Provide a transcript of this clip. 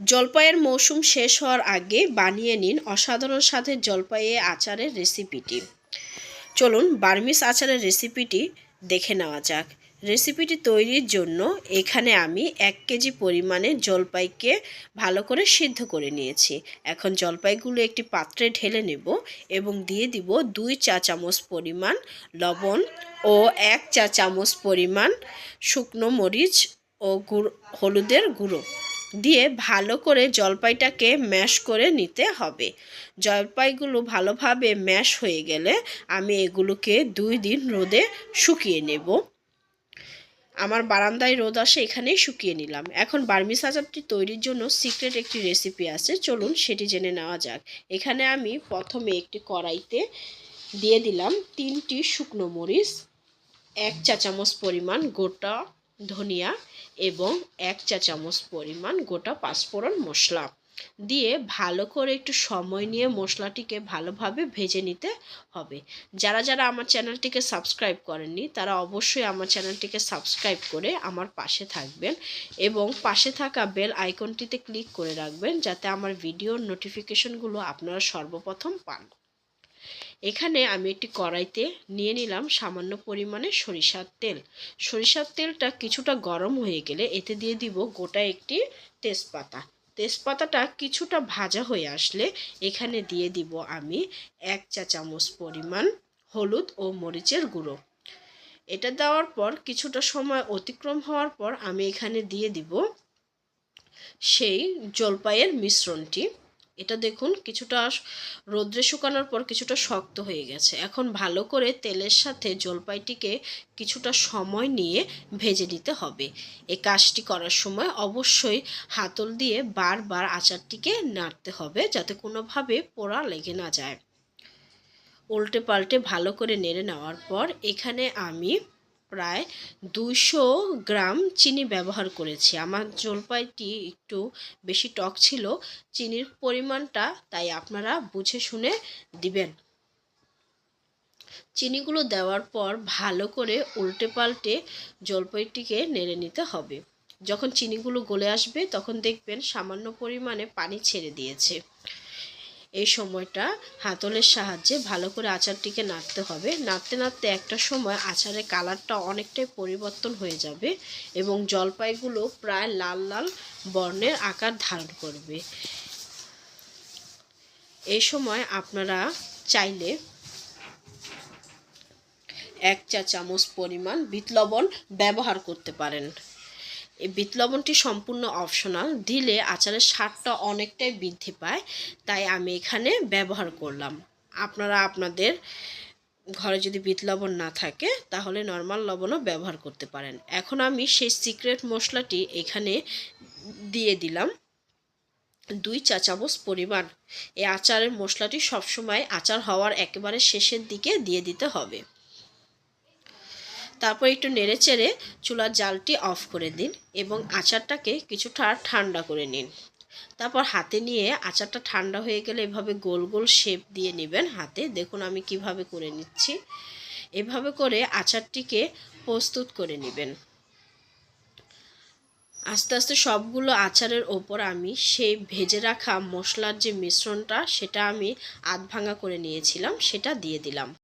জলপাইয়ের মৌসুম শেষ হওয়ার আগে বানিয়ে নিন অসাধারণ স্বাদের জলপাইয়ে আচারের রেসিপিটি। চলুন বার্মিস আচারের রেসিপিটি দেখে নেওয়া যাক। রেসিপিটি তৈরির জন্য এখানে আমি এক কেজি পরিমাণে জলপাইকে ভালো করে সিদ্ধ করে নিয়েছি। এখন জলপাইগুলো একটি পাত্রে ঢেলে নেব এবং দিয়ে দিব দুই চা চামচ পরিমাণ লবণ ও এক চা চামচ পরিমাণ শুকনো মরিচ ও গুঁড়ো, হলুদের গুঁড়ো। দিয়ে ভালো করে জলপাইটাকে ম্যাশ করে নিতে হবে। জলপাইগুলো ভালোভাবে ম্যাশ হয়ে গেলে আমি এগুলোকে দুই দিন রোদে শুকিয়ে নেব। আমার বারান্দায় রোদ আসে, এখানেই শুকিয়ে নিলাম। এখন বার্মিস আচারটি তৈরির জন্য সিক্রেট একটি রেসিপি আছে, চলুন সেটি জেনে নেওয়া যাক। এখানে আমি প্রথমে একটি কড়াইতে দিয়ে দিলাম তিনটি শুকনো মরিচ, এক চা চামচ পরিমাণ গোটা ধনিয়া এবং এক চা চামচ পরিমাণ গোটা পাঁচফোড়ন মশলা দিয়ে ভালো করে একটু সময় নিয়ে মশলাটিকে ভালোভাবে ভেজে নিতে হবে। যারা যারা আমার চ্যানেলটিকে সাবস্ক্রাইব করেননি, তারা অবশ্যই আমার চ্যানেলটিকে সাবস্ক্রাইব করে আমার পাশে থাকবেন এবং পাশে থাকা বেল আইকনটিতে ক্লিক করে রাখবেন যাতে আমার ভিডিওর নোটিফিকেশনগুলো আপনারা সর্বপ্রথম পান। এখানে আমি একটি কড়াইতে নিয়ে নিলাম সামান্য পরিমাণে সরিষার তেল। সরিষার তেলটা কিছুটা গরম হয়ে গেলে এতে দিয়ে দিব গোটা একটি তেজপাতা। তেজপাতাটা কিছুটা ভাজা হয়ে আসলে এখানে দিয়ে দিব আমি এক চা চামচ পরিমাণ হলুদ ও মরিচের গুঁড়ো। এটা দেওয়ার পর কিছুটা সময় অতিক্রম হওয়ার পর আমি এখানে দিয়ে দিব সেই জলপাইয়ের মিশ্রণটি। এটা দেখুন, কিছুটা রোদ্রে শুকানোর পর কিছুটা শক্ত হয়ে গেছে। এখন ভালো করে তেলের সাথে জলপাইটিকে কিছুটা সময় নিয়ে ভেজে নিতে হবে। এই কাজটি করার সময় অবশ্যই হাতল দিয়ে বারবার আচারটিকে নাড়তে হবে যাতে কোনোভাবে পোড়া লেগে না যায়। উল্টে পাল্টে ভালো করে নেড়ে নেওয়ার পর এখানে আমি প্রায় দুশো গ্রাম চিনি ব্যবহার করেছি। আমার জলপাইটি একটু বেশি টক ছিল, চিনির পরিমাণটা তাই আপনারা বুঝে শুনে দিবেন। চিনিগুলো দেওয়ার পর ভালো করে উল্টে পাল্টে জলপাইটিকে নেড়ে নিতে হবে। যখন চিনিগুলো গলে আসবে তখন দেখবেন সামান্য পরিমাণে পানি ছেড়ে দিয়েছে। এই সময়টা হাতলের সাহায্যে ভালো করে আচারটিকে নাড়তে হবে। নাড়তে নাড়তে একটা সময় আচারের কালারটা অনেকটাই পরিবর্তন হয়ে যাবে এবং জলপাইগুলো প্রায় লাল লাল বর্ণের আকার ধারণ করবে। এই সময় আপনারা চাইলে এক চা চামচ পরিমাণ বিট লবণ ব্যবহার করতে পারেন। এই লবণটি সম্পূর্ণ অপশনাল দিলে আচারের স্বাদটা অনেকটাই বৃদ্ধি পায়, তাই আমি এখানে ব্যবহার করলাম। আপনারা আপনাদের ঘরে যদি বিট লবণ না থাকে, তাহলে নর্মাল লবণও ব্যবহার করতে পারেন। এখন আমি সেই সিক্রেট মশলাটি এখানে দিয়ে দিলাম। দুই চা চামচ পরিমাণ এই আচারের মশলাটি সবসময় আচার হওয়ার একেবারে শেষের দিকে দিয়ে দিতে হবে। তারপর একটু নেড়ে চেড়ে চুলার জালটি অফ করে দিন এবং আচারটাকে কিছুটা ঠান্ডা করে নিন। তারপর হাতে নিয়ে আচারটা ঠান্ডা হয়ে গেলে এভাবে গোল গোল শেপ দিয়ে নেবেন হাতে। দেখুন আমি কীভাবে করে নিচ্ছি। এভাবে করে আচারটিকে প্রস্তুত করে নেবেন। আস্তে আস্তে সবগুলো আচারের ওপর আমি সেই ভেজে রাখা মশলার যে মিশ্রণটা, সেটা আমি আধ ভাঙা করে নিয়েছিলাম, সেটা দিয়ে দিলাম।